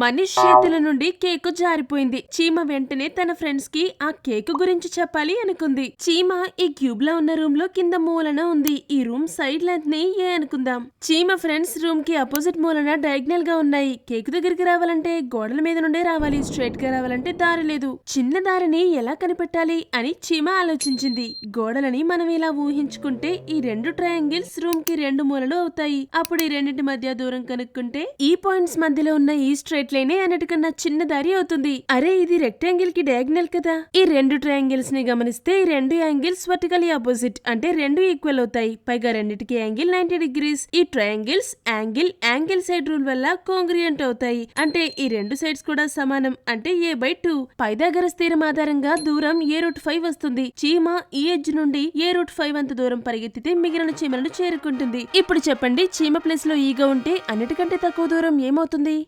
మనీష్ చేతుల నుండి కేకు జారిపోయింది. చీమ వెంటనే తన ఫ్రెండ్స్కి ఆ కేకు గురించి చెప్పాలి అనుకుంది. చీమ ఈ క్యూబ్లో ఉన్న రూమ్లో కింద మూలన ఉంది. ఈ రూమ్ సైడ్ లెంత్ని ఏ అనుకుందాం. చీమ ఫ్రెండ్స్ రూమ్కి అపోజిట్ మూలన డయాగ్నల్గా ఉన్నాయి. కేకు దగ్గరికి రావాలంటే గోడల మీద నుండే రావాలి. స్ట్రైట్గా రావాలంటే దారి లేదు. చిన్న దారిని ఎలా కనిపెట్టాలి అని చీమ ఆలోచించింది. గోడలని మనం ఇలా ఊహించుకుంటే ఈ రెండు ట్రయాంగిల్స్ రూమ్కి రెండు మూలలు అవుతాయి. అప్పుడు ఈ రెండింటి మధ్య దూరం కనుక్కుంటే ఈ పాయింట్స్ మధ్యలో ఉన్న ఈ స్ట్రైట్ లైనే అన్నిటికన్నా చిన్న దారి అవుతుంది. అరే ఇది రెక్టాంగిల్కి డయాగ్నల్ కదా. ఈ రెండు ట్రయాంగిల్స్ని గమనిస్తే ఈ రెండు యాంగిల్స్ వర్టికలీ ఆపోజిట్ అంటే రెండు ఈక్వల్ అవుతాయి. పైగా రెండిటికి యాంగిల్ నైన్టీ డిగ్రీస్. ఈ triangles angle angle side rule వల్ల కోంగ్రియంట్ అవుతాయి. అంటే ఈ రెండు సైడ్స్ కూడా సమానం అంటే ఏ బై టూ. దగ్గర స్థిరం ఆధారంగా దూరం ఏ రూట్ ఫైవ్ వస్తుంది. చీమ ఈ ఎడ్జ్ నుండి ఏ రూట్ ఫైవ్ అంత దూరం పరిగెత్తితే మిగిలిన చీమలను చేరుకుంటుంది. ఇప్పుడు చెప్పండి చీమ ప్లేస్లో ఈగ ఉంటే అన్నిటికంటే తక్కువ దూరం ఏమవుతుంది?